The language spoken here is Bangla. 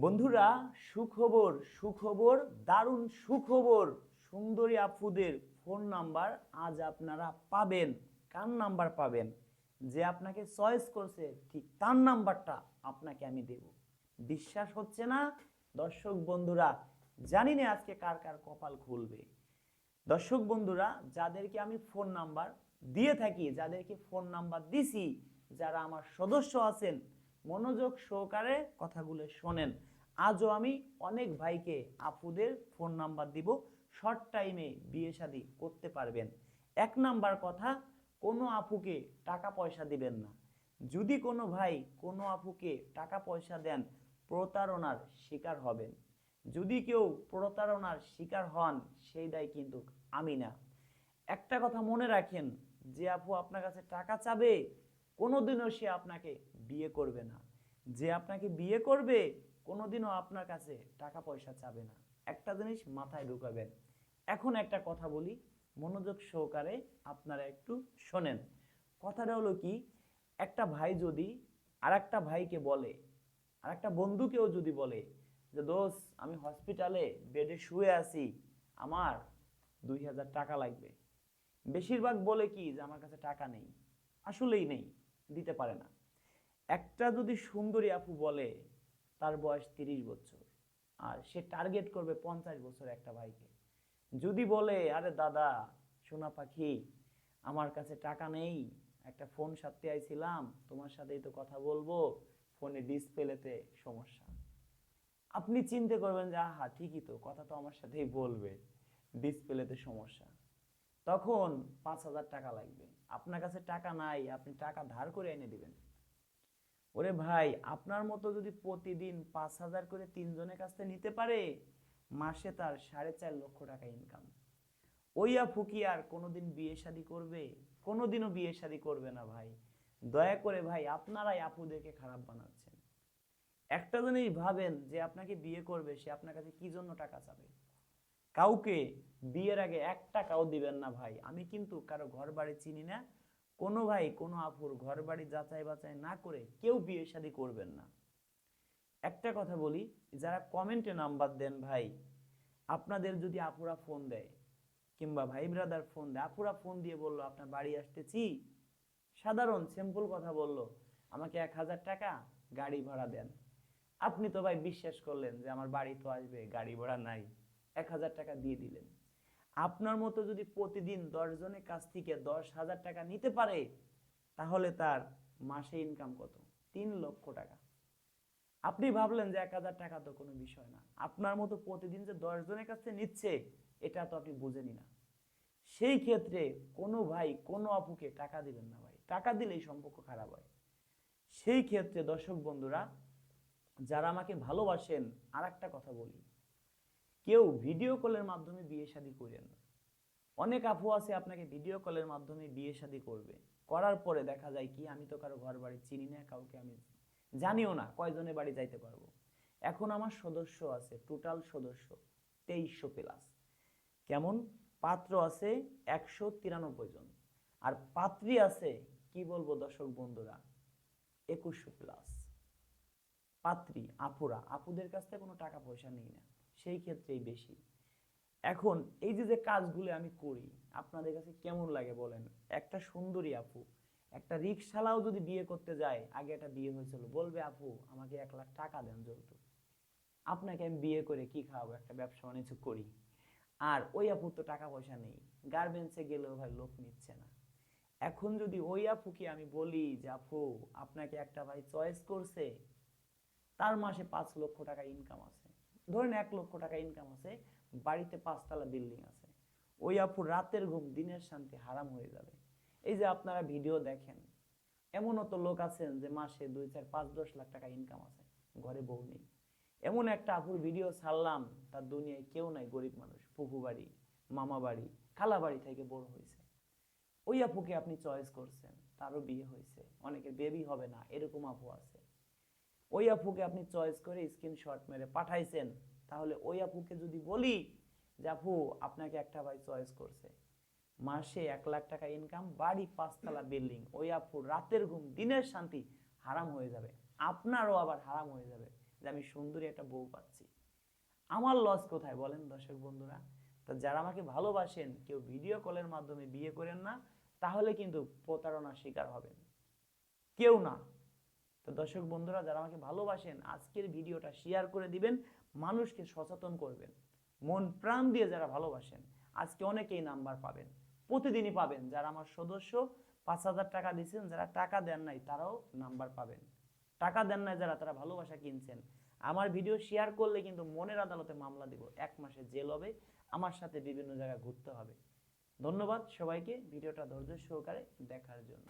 বন্ধুরা, সুখবর সুখবর, দারুণ সুখবর, সুন্দরী আপুদের ফোন নাম্বার আজ আপনারা পাবেন। কার নাম্বার পাবেন? যে আপনাকে চয়েস করছে, ঠিক তার নাম্বারটা আপনাকে আমি দেব। বিশ্বাস হচ্ছে না? দর্শক বন্ধুরা, জানি না আজকে কার কার কপাল খুলবে। দর্শক বন্ধুরা, যাদেরকে আমি ফোন নাম্বার দিয়ে থাকি, যাদেরকে ফোন নাম্বার দিছি, যারা আমার সদস্য আছেন, মনোযোগ সহকারে কথাগুলো শোনেন। আজও আমি অনেক ভাইকে আপুদের ফোন নাম্বার দিব শর্ট টাইমে বিয়ে শাদী করতে পারবেন। এক নাম্বার কথা, কোনো আপুকে টাকা পয়সা দিবেন না। যদি কোনো ভাই কোনো আপুকে টাকা পয়সা দেন, প্রতারণার শিকার হবেন। যদি কেউ প্রতারণার শিকার হন, সেই দায় কিন্তু আমি না। একটা কথা মনে রাখেন, যে আপু আপনার কাছে টাকা চাবে, কোনোদিনও সে আপনাকে বিয়ে করবে না। যে আপনাকে বিয়ে করবে কোনোদিনও আপনার কাছে টাকা পয়সা চাবে না। একটা জিনিস মাথায় ঢুকাবেন। এখন একটা কথা বলি, মনোযোগ সহকারে আপনারা একটু শোনেন। কথাটা হলো কি, একটা ভাই যদি আর একটা ভাইকে বলে আর একটা বন্ধুকেও যদি বলে যে দোষ আমি হসপিটালে বেডে শুয়ে আছি, আমার দুই হাজার টাকা লাগবে। বেশিরভাগ বলে কি যে, আমার কাছে টাকা নেই। আসলেই নেই, দিতে পারে না। একটা যদি সুন্দরী আপু বলে তার বয়স তিরিশ বছর। আর সে টার্গেট করবে পঞ্চাশ বছর একটা ভাইকে। যদি বলে, আরে দাদা, সোনা পাখি, আমার কাছে টাকা নেই, একটা ফোন সাথে আইছিলাম, তোমার সাথেই তো কথা বলব ফোনে ডিসপ্লেতে সমস্যা। আপনি চিন্তা করবেন যে, আহা, ঠিকই তো, কথা তো আমার সাথেই বলবে ডিসপ্লেতে সমস্যা। তখন পাঁচ হাজার টাকা লাগবে। আপনার কাছে টাকা নাই, আপনি টাকা ধার করে এনে দিবেন। ওরে ভাই, আপনার মতো যদি প্রতিদিন পাঁচ হাজার করে তিনজনের কাছ থেকে নিতে পারে, মাসে তার সাড়ে চার লক্ষ টাকা ইনকাম ওইয়া আপু কি আর কোনোদিন বিয়ে শাদী করবে? কোনোদিনও বিয়ে শাদী করবে না ভাই। দয়া করে ভাই, আপনারাই আপুদেরকে খারাপ বানাচ্ছেন। একটা জিনিস ভাবেন যে আপনাকে বিয়ে করবে, সে আপনার কাছে কি জন্য টাকা চাবে? কাউকে বিয়ের আগে এক টাকাও দিবেন না ভাই। আমি কিন্তু কারও ঘর বাড়ি চিনি না কোনো ভাই, কোনো আপুর ঘর বাড়ি যাচাই বাছাই না করে কেউ বিয়ে শাদী করবেন না। একটা কথা বলি, যারা কমেন্টে নাম্বার দেন ভাই, আপনাদের যদি আপুরা ফোন দেয় কিংবা ভাই ব্রাদার ফোন দেয়, আপুরা ফোন দিয়ে বলল, আপনার বাড়ি আসতেছি। সাধারণ সিম্পল কথা বলল, আমাকে এক হাজার টাকা গাড়ি ভাড়া দেন। আপনি তো ভাই বিশ্বাস করলেন যে আমার বাড়ি তো আসবে, গাড়ি ভাড়া নাই, এক হাজার টাকা দিয়ে দিলেন। আপনার মতো যদি প্রতিদিন দশ জনের কাছ থেকে দশ হাজার টাকা নিতে পারে, তাহলে তার মাসে ইনকাম কত? তিন লক্ষ টাকা। আপনি ভাবলেন যে এক হাজার টাকা তো কোনো বিষয় না। আপনার মতো প্রতিদিন যে দশ জনের কাছ নিচ্ছে, এটা তো আপনি বুঝেনি না। সেই ক্ষেত্রে কোনো ভাই, কোনো আপুকে টাকা দিবেন না ভাই। টাকা দিলেই সম্পর্ক খারাপ হয়। সেই ক্ষেত্রে দর্শক বন্ধুরা, যারা আমাকে ভালোবাসেন আর একটা কথা বলি। কেউ ভিডিও কলের মাধ্যমে বিয়ে শাদী করেন না। অনেক আপু আছে আপনাকে ভিডিও কলের মাধ্যমে বিয়ে শাদী করবে। করার পরে দেখা যায় কি, আমি তো কারও ঘর বাড়ি চিনি না, কাউকে আমি জানিও না, কয়জনের বাড়ি যাইতে পারব। এখন আমার সদস্য আছে টোটাল সদস্য, তেইশশো প্লাস কেমন? পাত্র আছে একশো তিরানব্বই জন। আর পাত্রী আছে, কি বলব দর্শক বন্ধুরা, একুশশো প্লাস পাত্রী, আপুরা, আপুদের কাছ থেকে কোনো টাকা পয়সা নেই না। সেই ক্ষেত্রেই বেশি। এখন এই যে যে কাজগুলো আমি করি, আপনাদের কাছে কেমন লাগে বলেন? একটা সুন্দরী আপু, একটা রিক্সালাও যদি বিয়ে করতে যায়, আগে একটা বিয়ে হয়েছিল, বলবে, আপু, আমাকে এক লাখ টাকা দেন যৌতুক। আপনাকে আমি বিয়ে করে কি খাওয়াবো? একটা ব্যবসা বাণিজ্য করি। আর ওই আপুর তো টাকা পয়সা নেই। গার্মেন্টসে গেলেও ভাই লোক নিচ্ছে না। এখন যদি ওই আপুকে আমি বলি যে, আপু, আপনাকে একটা ভাই চয়েস করছে, তার মাসে পাঁচ লক্ষ টাকা ইনকাম আছে। ধরেন এক লক্ষ টাকা ইনকাম আছে, বাড়িতে পাঁচতলা বিল্ডিং আছে। ওই আপুর রাতের ঘুম, দিনের শান্তি হারাম হয়ে যাবে। এই যে আপনারা ভিডিও দেখেন এমনও তো লোক আছেন যে মাসে দুই, চার, পাঁচ, দশ লাখ টাকা ইনকাম আছে, ঘরে বউ নেই। এমন একটা আপুর ভিডিও ছাড়লাম, তার দুনিয়ায় কেউ নাই, গরিব মানুষ, ফুফু বাড়ি, মামা বাড়ি, খালা বাড়ি থেকে বড় হয়েছে। ওই আপুকে আপনি চয়েস করছেন, তারও বিয়ে হয়েছে, অনেকের বেবি হবে না, এরকম আপু আছে। ওই আপুকে আপনি চয়েস করে স্ক্রিনশট মেরে পাঠাইছেন, তাহলে ওই আপুকে যদি বলি যে, আপু, আপনাকে একটা ভাই চয়েস করছে। মাসে এক লাখ টাকা ইনকাম বাড়ি পাঁচতলা বিল্ডিং ওই আপু রাতের ঘুম, দিনের শান্তি, হারাম হয়ে যাবে। আপনারও আবার হারাম হয়ে যাবে যে, আমি সুন্দরী একটা বউ পাচ্ছি। আমার লস কোথায় বলেন দর্শক বন্ধুরা? তো যারা আমাকে ভালোবাসেন, কেউ ভিডিও কলের মাধ্যমে বিয়ে করেন না, তাহলে কিন্তু প্রতারণার শিকার হবেন। কেউ না। তো দর্শক বন্ধুরা, যারা আমাকে ভালোবাসেন, আজকের ভিডিওটা শেয়ার করে দিবেন, মানুষকে সচেতন করবেন। মন প্রাণ দিয়ে যারা ভালোবাসেন, আজকে অনেকেই নাম্বার পাবেন। প্রতিদিনই পাবেন। যারা আমার সদস্য, পাঁচ হাজার টাকা দিচ্ছেন যারা টাকা দেন নাই, তারাও নাম্বার পাবেন। টাকা দেন নাই যারা, তারা ভালোবাসা কিনছেন। আমার ভিডিও শেয়ার করলে কিন্তু মনের আদালতে মামলা দিব। এক মাসে জেল হবে। আমার সাথে বিভিন্ন জায়গায় ঘুরতে হবে। ধন্যবাদ সবাইকে। ভিডিওটা ধৈর্য সহকারে দেখার জন্য।